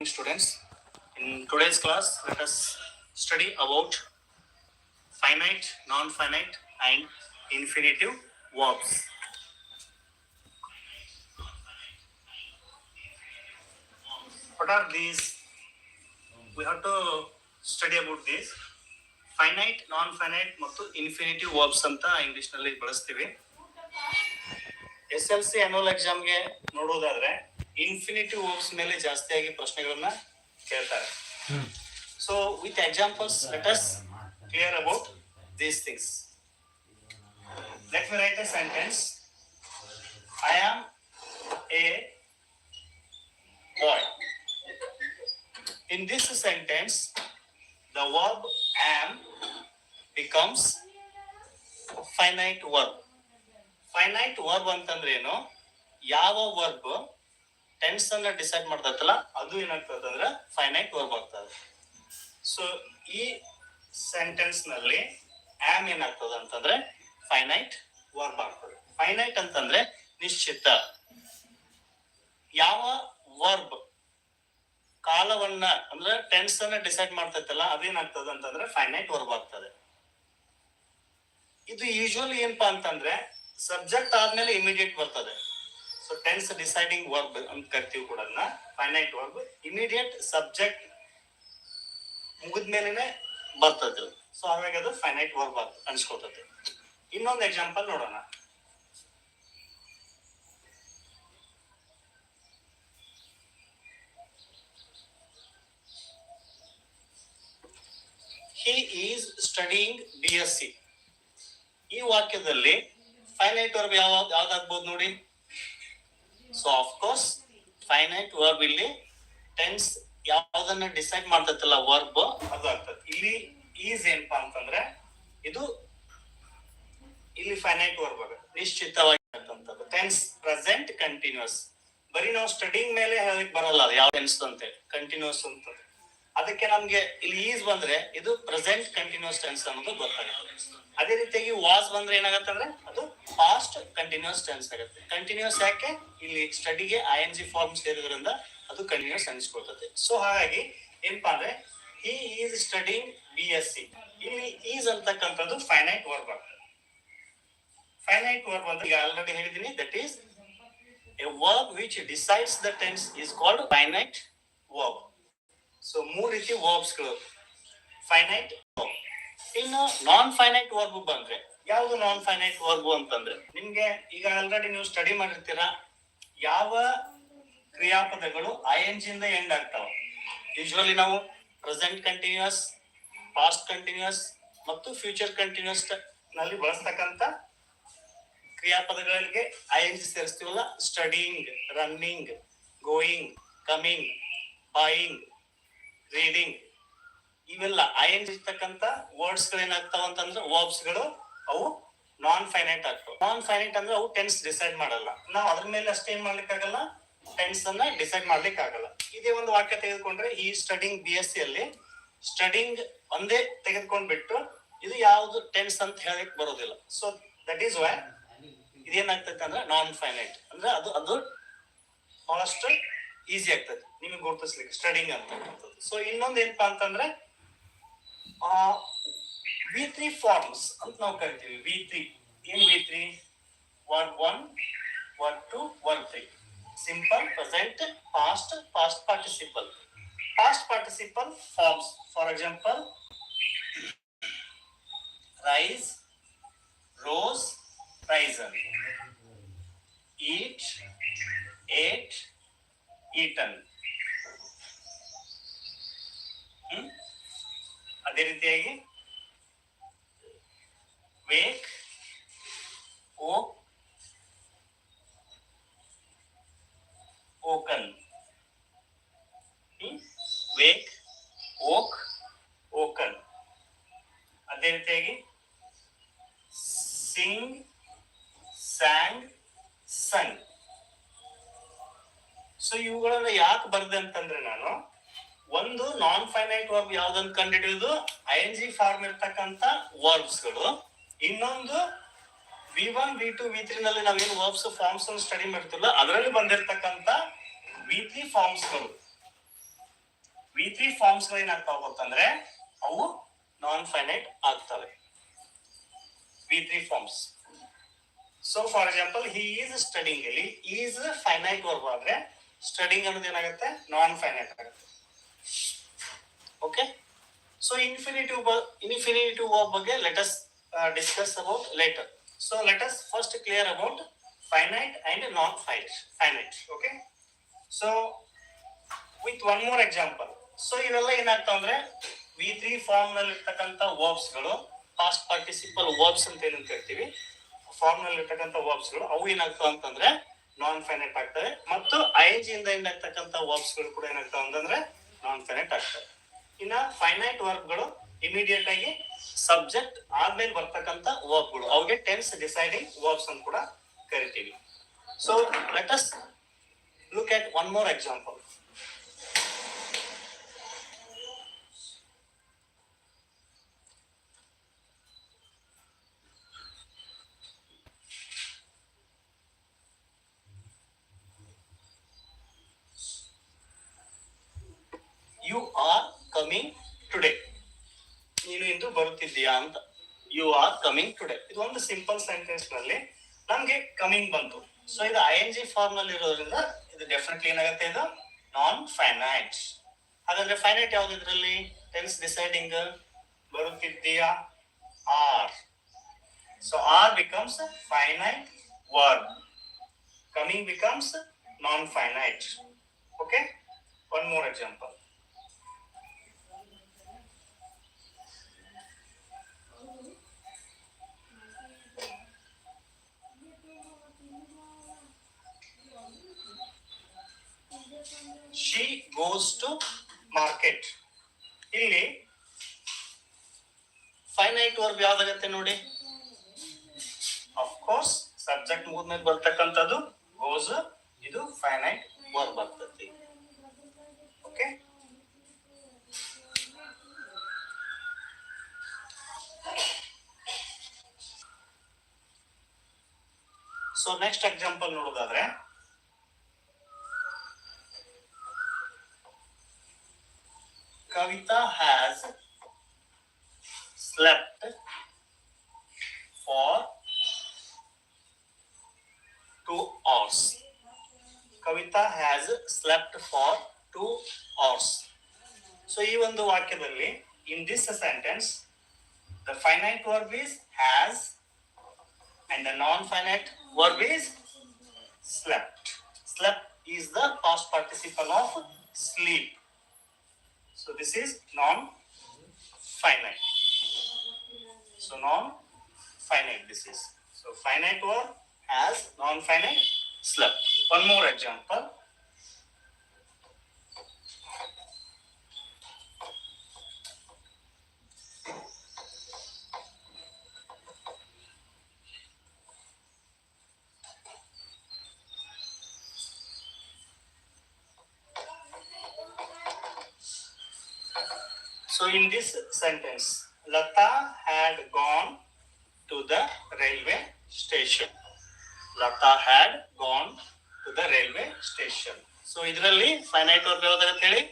students. In today's class, let us study about finite, non-finite and infinitive verbs. What are these? We have to study about. Finite non finite ಮತ್ತು infinitive verbs ಅಂತ ಇಂಗ್ಲಿಷ್ನಲ್ಲಿ ಬಳಸ್ತೀವಿ S L C ಅನುವಲ್ ಎಕ್ಸಾಮ್ಗೆ infinitive verbs ಮೇಲೆ ಜಾಸ್ತಿಯಾಗಿ ಪ್ರಶ್ನೆಗಳನ್ನ ಕೇಳ್ತಾರೆ so with examples let us clear about these things let me write a sentence I am a boy in this sentence, the verb am becomes finite verb. Finite verb ಅಂತಂದ್ರೆ ಏನು ಯಾವ verb tense ಅನ್ನ decide ಮಾಡ್ತೈತಲ್ಲ, ಅದು ಏನಾಗ್ತದೆ ಅಂದ್ರೆ finite verb ಆಗ್ತದೆ. So ಈ ಸೆಂಟೆನ್ಸ್ನಲ್ಲಿ ಆಮ್ ಏನಾಗ್ತದ ಅಂತಂದ್ರೆ ಫೈನೈಟ್ ವರ್ಬ್ ಆಗ್ತದೆ. ಫೈನೈಟ್ ಅಂತಂದ್ರೆ ನಿಶ್ಚಿತ. ಯಾವ ವರ್ಬ್ ಕಾಲವನ್ನ, ಅಂದ್ರೆ ಟೆನ್ಸ್ ಅನ್ನ ಡಿಸೈಡ್ ಮಾಡ್ತೈತಲ್ಲ ಅದೇನಾಗ್ತದೆ ಅಂತಂದ್ರೆ ಫೈನೈಟ್ ವರ್ಬ್ ಆಗ್ತದೆ. ಇದು ಯೂಶುವಲಿ ಏನಪ್ಪಾ ಅಂತಂದ್ರೆ ಸಬ್ಜೆಕ್ಟ್ ಆದ್ಮೇಲೆ ಇಮಿಡಿಯೇಟ್ ಬರ್ತದೆ. ಸೊ ಟೆನ್ಸ್ ಡಿಸೈಡಿಂಗ್ ವರ್ಬ್ ಅಂತ ಕರಿತೀವಿ ಕೂಡ ಅದನ್ನ. ಫೈನೈಟ್ ವರ್ಬ್ ಇಮಿಡಿಯೇಟ್ ಸಬ್ಜೆಕ್ಟ್ ಮುಗಿದ್ಮೇಲೆನೆ ಬರ್ತದೆ ಸೊ ಹಾಗಾಗಿ ಅದು ಫೈನೈಟ್ ವರ್ಬ್ ಅನ್ಸ್ಕೊತದೆ. ಇನ್ನೊಂದು ಎಕ್ಸಾಂಪಲ್ ನೋಡೋಣ. He is studying B S C ಈ ವಾಕ್ಯದಲ್ಲಿ ಫೈನೈಟ್ ವರ್ಬ್ ಯಾವ ಯಾವ್ದಾಗ್ಬೋದು ನೋಡಿ? So of course finite verb ಇಲ್ಲಿ ಟೆನ್ಸ್ ಯಾವ್ದನ್ನ ಡಿಸೈಡ್ ಮಾಡ್ತೈತಲ್ಲ ವರ್ಬ್ ಅದು ಆಗ್ತದೆ ಇಲ್ಲಿ ಈಸ್ ಏನಪ್ಪಾ ಅಂತಂದ್ರೆ ಇದು ಇಲ್ಲಿ ಫೈನೈಟ್ ವರ್ಬ್ ನಿಶ್ಚಿತವಾಗಿ ಟೆನ್ಸ್ ಪ್ರೆಸೆಂಟ್ ಕಂಟಿನ್ಯೂಸ್ ಬರೀ ನಾವು ಸ್ಟಡಿಂಗ್ ಮೇಲೆ ಹೇಳಕ್ ಬರಲ್ಲ ಅದು ಯಾವ ಟೆನ್ಸ್ ಅಂತ. ಕಂಟಿನ್ಯೂಸ್ ಅಂತ ಅದಕ್ಕೆ ನಮ್ಗೆ ಇಲ್ಲಿ ಈಸ್ ಬಂದ್ರೆ ಇದು ಪ್ರೆಸೆಂಟ್ ಕಂಟಿನ್ಯೂಸ್ ಟೆನ್ಸ್ ಅನ್ನೋದು ಗೊತ್ತಾಗುತ್ತೆ. ಅದೇ ರೀತಿಯಾಗಿ ವಾಸ್ ಬಂದ್ರೆ ಏನಾಗತ್ತಂದ್ರೆ ಅದು ಪಾಸ್ಟ್ ಕಂಟಿನ್ಯೂಸ್ ಟೆನ್ಸ್ ಆಗುತ್ತೆ. ಕಂಟಿನ್ಯೂಸ್ ಯಾಕೆ? ಇಲ್ಲಿ ಸ್ಟಡಿಗೆ ಐ ಎನ್ ಜಿ ಫಾರ್ಮ್ ಸೇರಿದ್ರಿಂದ ಅದು ಕಂಟಿನ್ಯೂಸ್ ಅನಿಸ್ಕೊಳ್ತದೆ ಸೊ ಹಾಗಾಗಿ ಏನಪ್ಪಾ ಅಂದ್ರೆ he is studying B S C ಇಲ್ಲಿ ಈಸ್ ಅಂತಕ್ಕಂಥದ್ದು ಫೈನೈಟ್ ವರ್ಬ್ ಆಗ್ತದೆ ಫೈನೈಟ್ ವರ್ಬ್ ಅಂತ ಈಗ ಆಲ್ರೆಡಿ ಹೇಳಿದೀನಿ that is a verb which decides the tense is called finite verb so ಮೂರು ರೀತಿ ವರ್ಬ್ಸ್ಗಳು. ಫೈನೈಟ್ ಇನ್ನು ನಾನ್ ಫೈನೈಟ್ ವರ್ಬ್ ಬಂದ್ರೆ ಯಾವ್ದು ನಾನ್ ಫೈನೈಟ್ ವರ್ಗು ಅಂತಂದ್ರೆ? ನಿಮ್ಗೆ ಈಗ ಆಲ್ರೆಡಿ ನೀವು ಸ್ಟಡಿ ಮಾಡಿರ್ತೀರಾ? ಯಾವ ಕ್ರಿಯಾಪದಗಳು ಐ ಎನ್ ಜಿ ಇಂದ ಎಂಡ್ ಆಗ್ತಾವ? ಯೂಶುವಲಿ ನಾವು ಪ್ರೆಸೆಂಟ್ ಕಂಟಿನ್ಯೂಸ್ ಪಾಸ್ಟ್ ಕಂಟಿನ್ಯೂಸ್ ಮತ್ತು ಫ್ಯೂಚರ್ ಕಂಟಿನ್ಯೂಸ್ನಲ್ಲಿ ಬಳಸ್ತಕ್ಕಂತ ಕ್ರಿಯಾಪದಗಳಿಗೆ I N G ಸೇರಿಸ್ತೀವಲ್ಲ? Studying running going coming buying reading ಇವೆಲ್ಲ ಐ ಎನ್ ಇರ್ತಕ್ಕಂಥ ವರ್ಡ್ಸ್ಗಳು ಏನಾಗ್ತಾವ ಅಂತಂದ್ರೆ ವರ್ಬ್ಸ್ಗಳು ಅವು ನಾನ್ ಫೈನೈಟ್ ಆಗ್ತವೆ. ನಾನ್ ಫೈನೈಟ್ ಅಂದ್ರೆ ಅವು ಟೆನ್ಸ್ ಡಿಸೈಡ್ ಮಾಡಲ್ಲ. ನಾವು ಅದ್ರ ಮೇಲೆ ಅಷ್ಟೇ ಏನ್ ಮಾಡ್ಲಿಕ್ಕೆ ಆಗಲ್ಲ ಟೆನ್ಸ್ ಅನ್ನ ಡಿಸೈಡ್ ಮಾಡ್ಲಿಕ್ಕೆ ಆಗಲ್ಲ ಇದೇ ಒಂದು ವಾಕ್ಯ ತೆಗೆದುಕೊಂಡ್ರೆ ಈ ಸ್ಟಡಿಂಗ್ ಬಿ ಎಸ್ ಸಿ ಅಲ್ಲಿ ಸ್ಟಡಿಂಗ್ ಒಂದೇ ತೆಗೆದುಕೊಂಡ್ಬಿಟ್ಟು ಇದು ಯಾವ್ದು ಟೆನ್ಸ್ ಅಂತ ಹೇಳಕ್ ಬರೋದಿಲ್ಲ. ಸೊ ದಟ್ ಈಸ್ ವೈ ಇದೇನಾಗ್ತೈತೆ ಅಂದ್ರೆ ನಾನ್ ಫೈನೈಟ್ ಅಂದ್ರೆ ಅದು ಅದು ಬಹಳಷ್ಟು ಈಸಿ ಆಗ್ತದೆ ನಿಮಗೆ ಗುರುತಿಸ್ಲಿಕ್ಕೆ ಸ್ಟಡಿಂಗ್ ಅಂತ. ಸೊ ಇನ್ನೊಂದು ಏನಪ್ಪಾ ಅಂತಂದ್ರೆ ವಿ ತ್ರೀ ಫಾರ್ಮ್ಸ್ ಅಂತ ನಾವು ಕರಿತೀವಿ ವಿ ತ್ರೀ ಏನ್ V three word one word two word three simple present past past participle past participle forms for example rise rose risen eat ate eaten hmm ಅದೇ ರೀತಿಯಾಗಿ wake woke woken. Wake woke woken. ಅದೇ ರೀತಿಯಾಗಿ ಸಿಂಗ್ ಸ್ಯಾಂಗ್ ಸಂಗ್ so ಇವುಗಳನ್ನ ಯಾಕೆ ಬರ್ದೆ ಅಂತಂದ್ರೆ ನಾನು ಒಂದು ನಾನ್ ಫೈನೈಟ್ ವರ್ಬ್ ಯಾವ್ದಂತ ಹಿಡಿಯೋದು ಐ ಎನ್ ಜಿ ಫಾರ್ಮ್ ಇರ್ತಕ್ಕಂತ ವರ್ಬ್ಸ್ಗಳು. ಇನ್ನೊಂದು V one V two V three ನಲ್ಲಿ ನಾವೇನು ವರ್ಬ್ಸ್ ಫಾರ್ಮ್ಸ್ ಸ್ಟಡಿ ಮಾಡ್ತಿಲ್ಲ. ಅದರಲ್ಲಿ ಬಂದಿರತಕ್ಕಂತ ವಿ ತ್ರೀ ಫಾರ್ಮ್ಸ್ಗಳು. ವಿ ತ್ರೀ ಫಾರ್ಮ್ಸ್ಗಳು ಏನಾಗ್ತಾವ ಗೊತ್ತಂದ್ರೆ ಅವು ನಾನ್ ಫೈನೈಟ್ ಆಗ್ತವೆ. V three forms so for example he is studying ಇಲ್ಲಿ ಈಸ್ ಫೈನೈಟ್ ವರ್ಬ್ ಆದ್ರೆ ಸ್ಟಡಿಂಗ್ ಅನ್ನೋದು ಏನಾಗುತ್ತೆ? ನಾನ್ ಫೈನೈಟ್ ಆಗುತ್ತೆ okay so infinitive infinitive verb ಬಗ್ಗೆ let discuss about later so let us first clear about finite and non finite finite okay so with one more example so ಇವೆಲ್ಲ ಏನಾಗ್ತಾವ ಅಂದ್ರೆ V three ಫಾರ್ಮ್ನಲ್ಲಿ ಇರ್ತಕ್ಕಂಥ ವರ್ಬ್ಸ್ಗಳು past participle verbs ಅಂತ ಏನಂತ ಹೇಳ್ತೀವಿ ಫಾರ್ಮ್ನಲ್ಲಿ ವರ್ಬ್ಸ್ಗಳು, ಅವು ಏನಾಗ್ತವೆ ಅಂತಂದ್ರೆ ನಾನ್ ಫೈನೈಟ್ ಆಗ್ತವೆ. ಮತ್ತು ಐ ಜಿ ಇಂದ ಏನಾಗ್ತಕ್ಕಂಥ ವರ್ಬ್ಸ್ಗಳು ಕೂಡ ಏನಾಗ್ತವೆ ಅಂತಂದ್ರೆ ನಾನ್ ಫೈನೈಟ್ ಆಗ್ತವೆ. ಇನ್ನ ಫೈನೈಟ್ ವರ್ಬ್ಗಳು ಇಮಿಡಿಯೇಟ್ ಆಗಿ ಸಬ್ಜೆಕ್ಟ್ ಆದ್ಮೇಲೆ ಬರ್ತಕ್ಕಂಥ ವರ್ಬ್ಗಳು ಅವುಗೆ ಟೆನ್ಸ್ ಡಿಸೈಡಿಂಗ್ ವರ್ಬ್ಸ್ ಅಂತ ಕೂಡ ಕರಿತೀವಿ so let us look at one more example. You are coming today. ನೀನು ಇಂದು ಬರುತ್ತಿದ್ದೀಯಾ ಅಂತ ಯು ಆರ್ ಕಮಿಂಗ್ ಟುಡೇ ಇದು ಒಂದು ಸಿಂಪಲ್ ಸೆಂಟೆನ್ಸ್ನಲ್ಲಿ ನಮ್ಗೆ ಕಮಿಂಗ್ ಬಂತು. ಸೊ ಇದು ಐ ಎನ್ ಜಿ ಫಾರ್ಮ್ನಲ್ಲಿ ಇರೋದ್ರಿಂದ ಇದು ಡೆಫಿನೆಟ್ಲಿ ಏನಾಗುತ್ತೆ ಇದು? ನಾನ್ ಫೈನೈಟ್ ಹಾಗಾದ್ರೆ ಫೈನೈಟ್ ಯಾವ್ದು ಇದ್ರಲ್ಲಿ? Tense deciding ಬರುತ್ತಿದ್ದೀಯಾ are so are becomes finite verb coming becomes non finite okay one more example she goes to market ಇಲ್ಲಿ ಫೈನೈಟ್ ವರ್ಬ್ ಯಾವ್ದಾಗತ್ತೆ ನೋಡಿ? ಕೋರ್ಸ್ ಸಬ್ಜೆಕ್ಟ್ ಮುಗಿದ್ಮೇಲೆ ಬರ್ತಕ್ಕಂಥದ್ದು ಗೋಸ್ ಇದು ಫೈನೈಟ್ ವರ್ಬ್ ಆಗ್ತತಿ ಓಕೆ ಸೊ ನೆಕ್ಸ್ಟ್ ಎಕ್ಸಾಂಪಲ್ ನೋಡೋದಾದ್ರೆ Kavita has slept for two hours. Kavita has slept for two hours. So ಈ ಒಂದು ವಾಕ್ಯದಲ್ಲಿ in this sentence the finite verb is has and the non-finite verb is slept. Slept is the past participle of sleep. So this is non-finite. So non-finite this is. So finite verb has non-finite slept. One more example. Sentence, Lata had gone to the railway station. Lata had gone to the railway station. So ಇದರಲ್ಲಿ finite work verb ಅಂತ ಹೇಳಿ?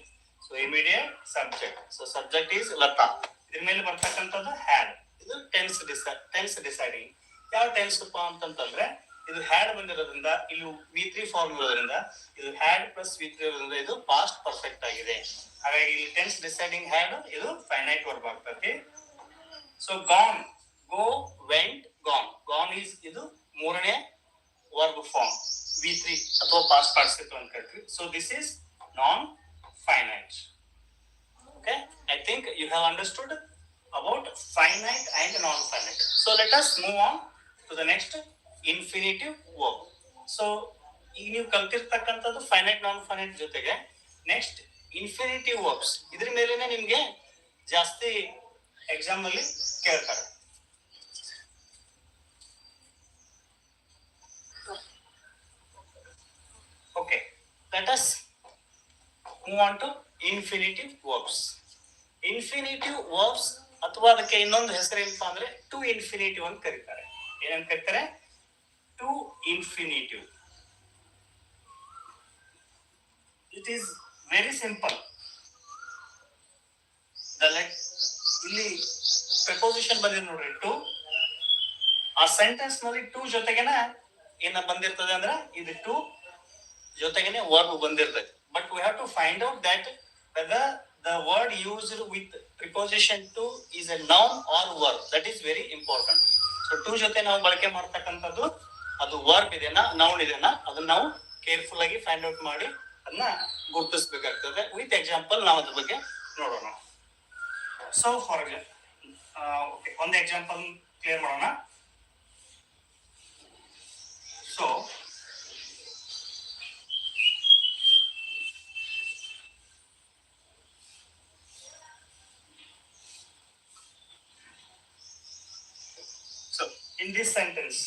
So immediate subject so subject is Lata ಇದ್ರ ಮೇಲೆ ಬರ್ತಕ್ಕಂಥದ್ದು had ಇದು tense ಡಿಸೈ tense deciding ಯಾವ tense ಅಂತಂತಂದ್ರೆ ಇದು ಹ್ಯಾಡ್ ಬಂದಿರೋದ್ರಿಂದ ಇಲ್ಲಿ ವಿ ತ್ರೀ ಫಾರ್ಮ್ ಇರೋದ್ರಿಂದ, ಇದು ಹ್ಯಾಡ್ ಪ್ಲಸ್ ವಿ ತ್ರೀ ಇರೋದ್ರಿಂದ ಇದು ಪಾಸ್ಟ್ ಪರ್ಫೆಕ್ಟ್ ಆಗಿದೆ. ಹಾಗಾಗಿ ಇಲ್ಲಿ ಟೆನ್ಸ್ ಡಿಸೈಡಿಂಗ್ ಹ್ಯಾಡ್ ಇದು ಫೈನೈಟ್ ವರ್ಬ್ ಆಗ್ತೈತಿ. So gone go went gone gone is ಇದು ಮೂರನೇ ವರ್ಬ್ ಫಾರ್ಮ್ ವಿ ತ್ರೀ ಅಥವಾ ಪಾಸ್ಟ್ ಪಾರ್ಟಿಸಿಪಲ್ ಅಂತ ಕರಿತೀವಿ so this is non finite okay I think you have understood about finite and non finite so let us move on to the next infinitive verb so ಈಗ ನೀವು ಕಲ್ತಿರ್ತಕ್ಕಂಥದ್ದು finite non finite ಜೊತೆಗೆ next infinitive verbs ಇದ್ರ ಮೇಲೇನೆ ನಿಮ್ಗೆ ಜಾಸ್ತಿ exam ಅಲ್ಲಿ ಕೇಳ್ತಾರೆ. Okay let us move on to infinitive verbs infinitive verbs ಅಥವಾ ಅದಕ್ಕೆ ಇನ್ನೊಂದು ಹೆಸರು ಏನಪ್ಪಾ ಅಂದ್ರೆ ಟು ಇನ್ಫಿನಿಟಿವ್ ಅಂತ ಕರೀತಾರೆ. ಏನಂತ ಕರೀತಾರೆ? To infinitive it is simple the let ಇಲ್ಲಿ ಪ್ರಿಪೋಸಿಷನ್ ಬಂದಿದೆ ನೋಡ್ರಿ ಟು ಆ ಸೆಂಟೆನ್ಸ್ನಲ್ಲಿ ಟು ಜೊತೆಗೆನ ಏನ ಬಂದಿರ್ತದೆ ಅಂದ್ರ, ಇದು ಟು ಜೊತೆಗೇನೆ ವರ್ಬ್ ಬಂದಿರ್ತದೆ. But we have to find out that whether the word used with preposition to is a noun or verb that is very important so to ಜೊತೆ ನಾವು ಬಳಕೆ ಮಾಡ್ತಕ್ಕಂಥದ್ದು ಅದು ವರ್ಬ್ ಇದೆಯಾ? ನೌನ್ ಇದೆಯಾ? ಅದನ್ನ ನಾವು ಕೇರ್ಫುಲ್ ಆಗಿ ಫೈಂಡ್ ಔಟ್ ಮಾಡಿ ಅದನ್ನ ಗುರುತಿಸಬೇಕಾಗ್ತದೆ. ವಿತ್ ಎಕ್ಸಾಂಪಲ್ ನಾವು ಅದ್ರ ಬಗ್ಗೆ ನೋಡೋಣ. ಸೊ ಫಾರ್ ಎಕ್ಸಾಂಪಲ್ ಒಂದು ಎಕ್ಸಾಂಪಲ್ ಕ್ಲಿಯರ್ ಮಾಡೋಣ. So So, in this sentence,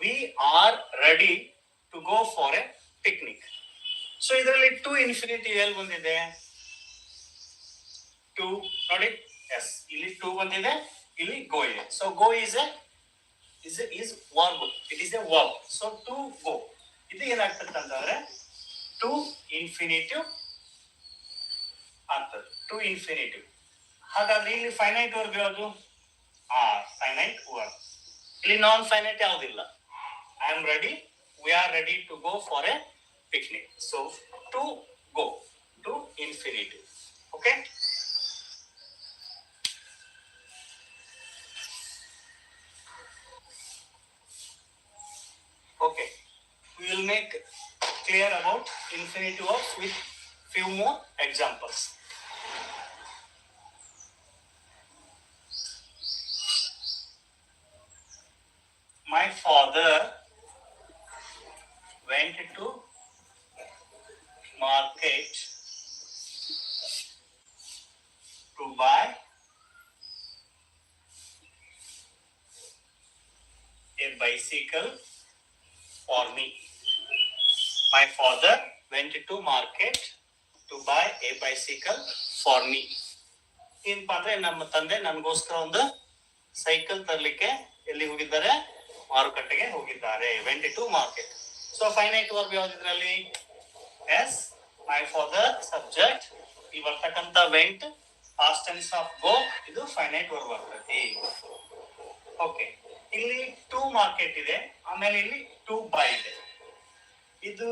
we are ready to go for a picnic. So ಇದರಲ್ಲಿ ಟು ಇನ್ಫಿನಿಟಿ ಎಲ್ಲಿ ಬಂದಿದೆ. ಟು ನೋಡಿ ಎಸ್ ಇಲ್ಲಿ ಟು ಬಂದಿದೆ, ಇಲ್ಲಿ ಗೋ ಇದೆ. So go is a is is verb it is a verb so to go ಇದು ಏನಾಗ್ತದೆ ಅಂತಂದ್ರೆ ಟು ಇನ್ಫಿನಿಟಿವ್ ಆಗ್ತದೆ. ಟು ಇನ್ಫಿನಿಟಿವ್ ಹಾಗಾದ್ರೆ ಇಲ್ಲಿ ಫೈನೈಟ್ ವರ್ಬ್ ಯಾವುದು? ಆ ಫೈನೈಟ್ ವರ್ಬ್ ಇಲ್ಲಿ ನಾನ್ ಫೈನೈಟ್ ಯಾವುದಿಲ್ಲ. I am ready. We are ready to go for a picnic. So to go to infinitive. Okay. Okay. We will make clear about infinitive of with few more examples. My father went to market to buy a bicycle for me. My father went to market to buy a bicycle for me. ಏನಪ್ಪಾ ಅಂದ್ರೆ ನಮ್ಮ ತಂದೆ ನನಗೋಸ್ಕರ ಒಂದು cycle ತರಲಿಕ್ಕೆ ಎಲ್ಲಿ ಹೋಗಿದ್ದಾರೆ ಮಾರುಕಟ್ಟೆಗೆ ಹೋಗಿದ್ದಾರೆ went to market so finite verb ಯಾವ್ದಿದ್ರಲ್ಲಿ? S my father subject ಈ ಬರ್ತಕ್ಕಂತ went past tense of go ಇದು ಫೈನೈಟ್ ವರ್ಬ್ ಆಗ್ತದೆ. ಓಕೆ ಇಲ್ಲಿ ಟೂ ಮಾರ್ಕೆಟ್ ಇದೆ. ಆಮೇಲೆ ಇಲ್ಲಿ ಟೂ ಬೈ ಇದೆ. ಇದು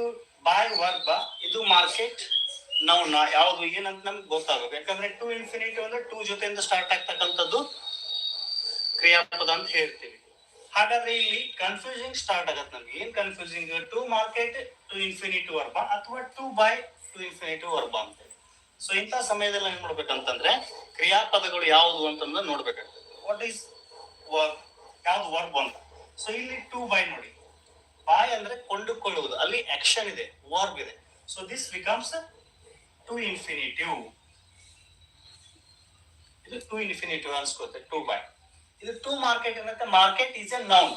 ಬಾಯ್ ವರ್ಬ ಇದು ಮಾರ್ಕೆಟ್ ನಾವು ಯಾವ್ದು, ಏನಂತ ನಮ್ಗೆ ಗೊತ್ತಾಗಬೇಕು. ಯಾಕಂದ್ರೆ ಟು ಇನ್ಫಿನಿಟಿ ಅಂದ್ರೆ ಟೂ ಜೊತೆಯಿಂದ ಸ್ಟಾರ್ಟ್ ಆಗ್ತಕ್ಕಂಥದ್ದು ಕ್ರಿಯಾಪದ ಅಂತ ಹೇಳ್ತೀವಿ. ಹಾಗಾದ್ರೆ ಇಲ್ಲಿ ಕನ್ಫ್ಯೂಸಿಂಗ್ ಸ್ಟಾರ್ಟ್ ಆಗತ್ತೆ ನಮ್ಗೆ. ಏನ್ confusing to market to infinity verb ಅಥವಾ to buy to infinity verb ಅಂತ ಸೊ ಇಂಥ ಸಮಯದಲ್ಲಿ ಏನ್ ಮಾಡ್ಬೇಕಂತಂದ್ರೆ ಕ್ರಿಯಾಪದಗಳು ಯಾವುದು ಅಂತಂದ್ರೆ ನೋಡ್ಬೇಕಾಗ್ತದೆ. ವಾಟ್ ಈಸ್ ಯಾವ್ದು ವರ್ಬ್ ಅಂತ. ಸೊ ಇಲ್ಲಿ ಟು ಬೈ ನೋಡಿ. ಬಾಯ್ ಅಂದ್ರೆ ಕೊಂಡುಕೊಳ್ಳುವುದು. ಅಲ್ಲಿ ಆಕ್ಷನ್ ಇದೆ ವರ್ಬ್ ಇದೆ. So this becomes to infinitive ಇದು ಟು ಇನ್ಫಿನಿಟಿವ್ ಅನ್ಸ್ಕೋತೆ ಟು ಬೈ ಇದು ಟು ಮಾರ್ಕೆಟ್ ಇರುತ್ತೆ. Market is a noun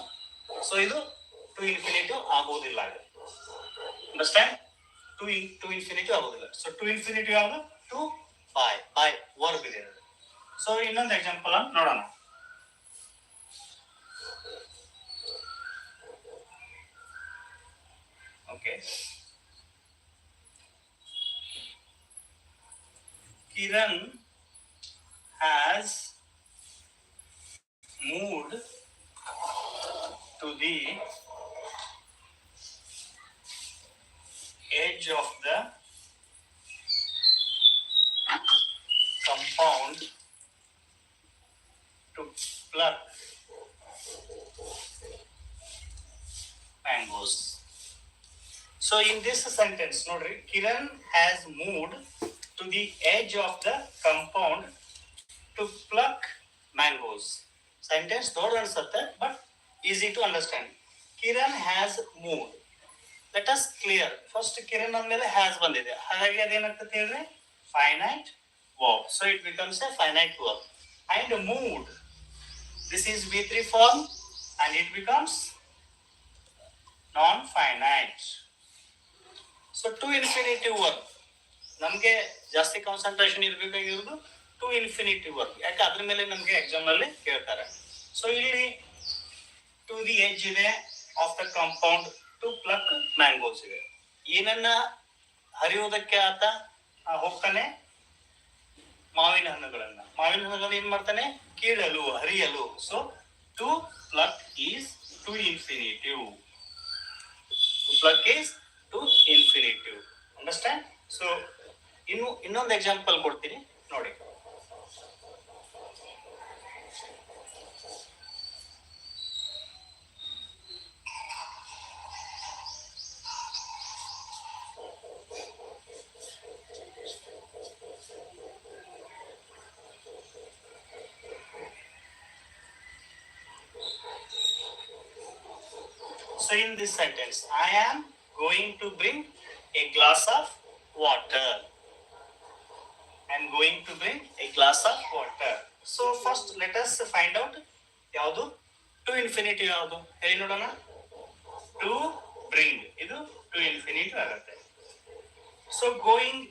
so ಇದು ಟು ಇನ್ಫಿನಿಟಿವ್ ಆಗೋದಿಲ್ಲ ಅಂಡರ್ಸ್ಟ್ಯಾಂಡ್ ಟು ಟು ಇನ್ಫಿನಿಟಿವ್ ಆಗೋದಿಲ್ಲ ಸೊ ಟು ಇನ್ಫಿನಿಟಿವ್ ಯಾವುದು? ಟು ಬೈ ಬೈ ವರ್ಬ್ ಇದೆ ಸೊ ಇನ್ನೊಂದು ಎಕ್ಸಾಂಪಲ್ ನೋಡೋಣ. Okay Kiran has moved to the edge of the compound to pluck mangoes. So in this sentence, nodri, Kiran has moved to the edge of the compound to pluck mangoes. Sentence ದೊಡ್ಡ ಅನ್ಸುತ್ತೆ but easy to understand Kiran has moved let us clear first Kiran ಅಂದ್ಮೇಲೆ has ಬಂದಿದೆ ಹಾಗಾಗಿ ಅದೇನಾಗ್ತದೆ ಹೇಳ್ರಿ finite verb so it becomes a finite verb and moved this is V three form and it becomes non finite so to infinitive work ನಮಗೆ ಜಾಸ್ತಿ concentration ಇರಬೇಕಾಗಿರೋದು to infinity work ಯಾಕೆ? ಅದ್ರ ಮೇಲೆ ನಮಗೆ ಎಕ್ಸಾಮ್ ಅಲ್ಲಿ ಕೇಳ್ತಾರೆ. ಸೊ ಇಲ್ಲಿ ಟು ದಿ ಎಜ್ ಇದೆ of the compound to pluck mangoes ಇದೆ. ಏನನ್ನ ಹರಿಯೋದಕ್ಕೆ ಆತ ಹೋಗ್ತಾನೆ ಮಾವಿನ ಹಣ್ಣುಗಳನ್ನ. ಮಾವಿನ ಹಣ್ಣುಗಳನ್ನ ಏನ್ ಮಾಡ್ತಾನೆ? ಕೀಳಲು, ಹರಿಯಲು. So to pluck is to infinitive to pluck is to infinitive understand so ಇನ್ನು ಇನ್ನೊಂದು ಎಕ್ಸಾಂಪಲ್ ಕೊಡ್ತೀನಿ. ನೋಡಿ. So in this sentence, I am going to bring a glass of water. I am going to bring a glass of water. So first let us find out ಯಾವುದು? To infinity ಯಾವುದು? ಹೇಳಿ ನೋಡೋಣ. To bring ಇದು to infinity ಆಗುತ್ತೆ. So going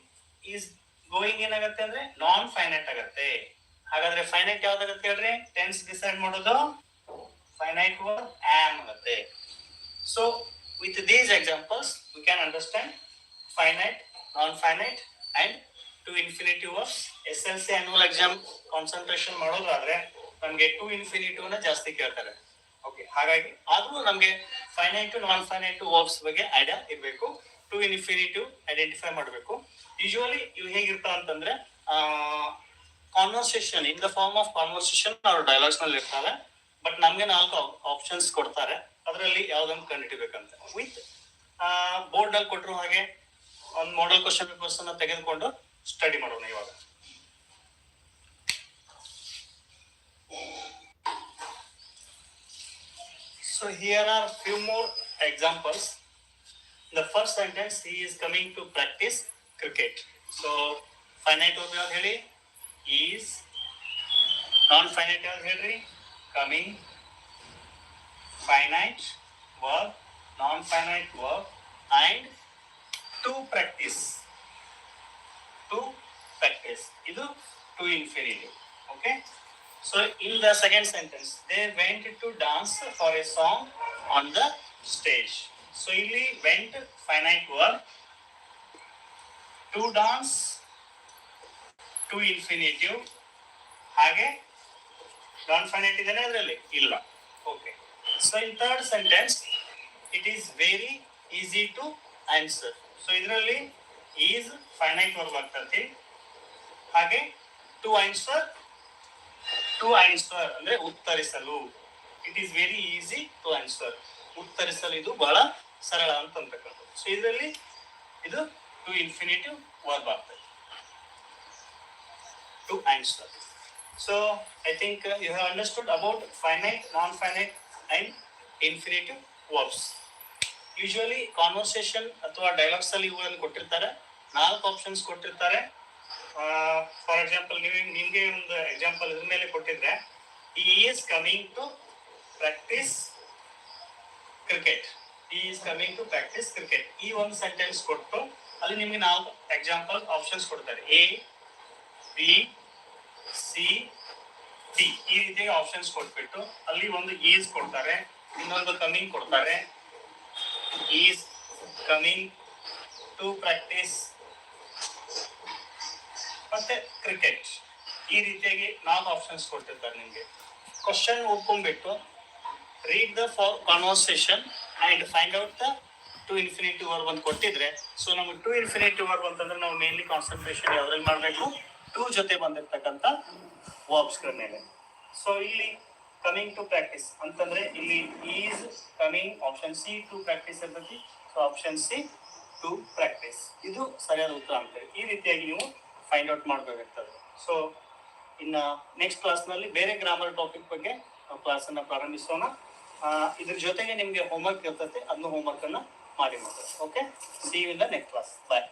is going ಏನಾಗುತ್ತೆ ಅಂದ್ರೆ non finite ಆಗತ್ತೆ. ಹಾಗಾದ್ರೆ ಫೈನೈಟ್ ಯಾವ್ದಾಗತ್ತೆ ಹೇಳ್ರಿ? ಟೆನ್ಸ್ ಡಿಸೈಡ್ ಮಾಡೋದು. ಫೈನೈಟ್ ವರ್ಡ್ ಆಮ್ ಆಗುತ್ತೆ. So with these examples, we can understand finite, non-finite and to S of SLC annual exam concentration ಮಾಡೋದಾದ್ರೆ ನಮ್ಗೆ ಟು ಇನ್ಫಿನಿಟಿವ್ ಜಾಸ್ತಿ ಕೇಳ್ತಾರೆ. ಓಕೆ ಹಾಗಾಗಿ ಆದ್ರೂ ನಮ್ಗೆ ಫೈನೈಟ್ ನಾನ್ ಫೈನೈಟ್ ವರ್ಬ್ಸ್ ಬಗ್ಗೆ ಐಡಿಯಾ ಇರಬೇಕು. ಟು ಇನ್ಫಿನಿಟಿವ್ ಐಡೆಂಟಿಫೈ ಮಾಡಬೇಕು. ಯೂಶುವಲಿ ಇವು ಹೇಗಿರ್ತಾವ ಅಂತಂದ್ರೆ conversation in the form of conversation ಅವ್ರ ಡೈಲಾಗ್ಸ್ನಲ್ಲಿ ಇರ್ತಾರೆ ಬಟ್ ನಮ್ಗೆ ನಾಲ್ಕು ಆಪ್ಷನ್ಸ್ ಕೊಡ್ತಾರೆ. ಅದರಲ್ಲಿ ಯಾವ್ದೊಂದು ಕಂಡುಹಿಡಿಬೇಕಂತೆ. ವಿತ್ ಬೋರ್ಡ್ನಲ್ಲಿ ಕೊಟ್ಟರು ಹಾಗೆ ಒಂದು ಮಾಡಲ್ ಕ್ವಶನ್ ಪೇಪರ್ಸ್ ಅನ್ನ ತೆಗೆದುಕೊಂಡು ಸ್ಟಡಿ ಮಾಡೋಣ ಇವಾಗ. So here are few more examples the first sentence he is coming to practice cricket so finite ಓದ್ ಹೇಳಿ? ಈಸ್ ನಾನ್ ಫೈನೈಟ್ ಯಾವ್ದು ಹೇಳ್ರಿ? Coming finite verb, non-finite verb, and to practice. To practice. ಇದು to infinitive. Okay. So in the second sentence, they went to dance for a song on the stage. So ಇಲ್ಲಿ went finite verb, to dance, to infinitive, ಹಾಗೆ finite ಇದೆಯಾ ಅದರಲ್ಲಿ ಇಲ್ಲ okay so in third sentence it is very easy to answer so ಇದರಲ್ಲಿ is finite verb ಆಗ್ತತಿ. ಹಾಗೆ to answer to answer ಅಂದ್ರೆ ಉತ್ತರಿಸಲು. It is very easy to answer ಉತ್ತರಿಸಲು ಇದು ಬಹಳ ಸರಳ ಅಂತ ಅಂತಕ್ಕಂಥದ್ದು ಸೊ ಇದರಲ್ಲಿ ಇದು ಟು ಇನ್ಫಿನಿಟಿವ್ ವರ್ಬ್ ಆಗ್ತದೆ to answer so I think you have understood about finite non non-finite and infinitive verbs usually conversation ಅಥವಾ ಡೈಲಾಗ್ಸ್ ಅಲ್ಲಿ ಇವುಗಳನ್ನು ಕೊಟ್ಟಿರ್ತಾರೆ. ನಾಲ್ಕು ಆಪ್ಷನ್ಸ್ ಕೊಟ್ಟಿರ್ತಾರೆ. ಫಾರ್ ಎಕ್ಸಾಂಪಲ್ ನೀವು ನಿಮ್ಗೆ ಒಂದು ಎಕ್ಸಾಂಪಲ್ ಇದ್ರ ಮೇಲೆ ಕೊಟ್ಟಿದ್ರೆ ಈ is coming to practice cricket ಈ is coming to practice cricket ಈ ಒಂದು ಸೆಂಟೆನ್ಸ್ ಕೊಟ್ಟು, ಅಲ್ಲಿ ನಿಮ್ಗೆ ನಾಲ್ಕು ಎಕ್ಸಾಂಪಲ್ ಆಪ್ಷನ್ಸ್ ಕೊಡ್ತಾರೆ. ಎ ಬಿ ಸಿ ಡಿ ಈ ರೀತಿಯಾಗಿ ಆಪ್ಷನ್ಸ್ ಕೊಟ್ಬಿಟ್ಟು ಅಲ್ಲಿ ಒಂದು ಈಸ್ ಕೊಡ್ತಾರೆ, ಇನ್ನೊಂದು ಕಮಿಂಗ್ ಕೊಡ್ತಾರೆ. ಈಸ್ ಕಮಿಂಗ್ ಟು ಪ್ರಾಕ್ಟೀಸ್ ಮತ್ತೆ ಕ್ರಿಕೆಟ್ ಈ ರೀತಿಯಾಗಿ ನಾಲ್ಕು ಆಪ್ಷನ್ಸ್ ಕೊಟ್ಟಿರ್ತಾರೆ ನಿಮ್ಗೆ. Question ಓದ್ಕೊಂಡ್ಬಿಟ್ಟು read the for conversation and find out the to infinity verb ಅಂತ ಕೊಟ್ಟಿದ್ರೆ ಸೊ ನಮ್ಗೆ ಟು ಇನ್ಫಿನಿಟಿ ವರ್ಬ್ ಅಂತಂದ್ರೆ ನಾವು ಮೇನ್ಲಿ ಕಾನ್ಸಂಟ್ರೇಷನ್ ಯಾವ್ದ್ರಲ್ಲಿ ಮಾಡಬೇಕು? ಟೂ ಜೊತೆ ಬಂದಿರ್ತಕ್ಕಂಥ ವರ್ಬ್ಸ್ಗಳ ಮೇಲೆ. ಸೊ ಇಲ್ಲಿ ಕಮಿಂಗ್ ಟು ಪ್ರಾಕ್ಟೀಸ್ ಅಂತಂದ್ರೆ ಇಲ್ಲಿ is coming option C to practice ಇರ್ತೈತಿ. So option C to practice ಇದು ಸರಿಯಾದ ಉತ್ತರ ಅಂತೇಳಿ ಈ ರೀತಿಯಾಗಿ ನೀವು ಫೈಂಡ್ ಔಟ್ ಮಾಡಬೇಕಾಗ್ತದೆ. ಸೊ ಇನ್ನ ನೆಕ್ಸ್ಟ್ ಕ್ಲಾಸ್ನಲ್ಲಿ ಬೇರೆ ಗ್ರಾಮರ್ ಟಾಪಿಕ್ ಬಗ್ಗೆ ಕ್ಲಾಸ್ ಅನ್ನ ಪ್ರಾರಂಭಿಸೋಣ. ಇದ್ರ ಜೊತೆಗೆ ನಿಮ್ಗೆ ಹೋಮ್ವರ್ಕ್ ಇರ್ತೈತೆ. ಹೋಮ್ ಹೋಮ್ವರ್ಕ್ ಅನ್ನ ಮಾಡಿ ಮಾಡ್ತಾರೆ okay see in the next class bye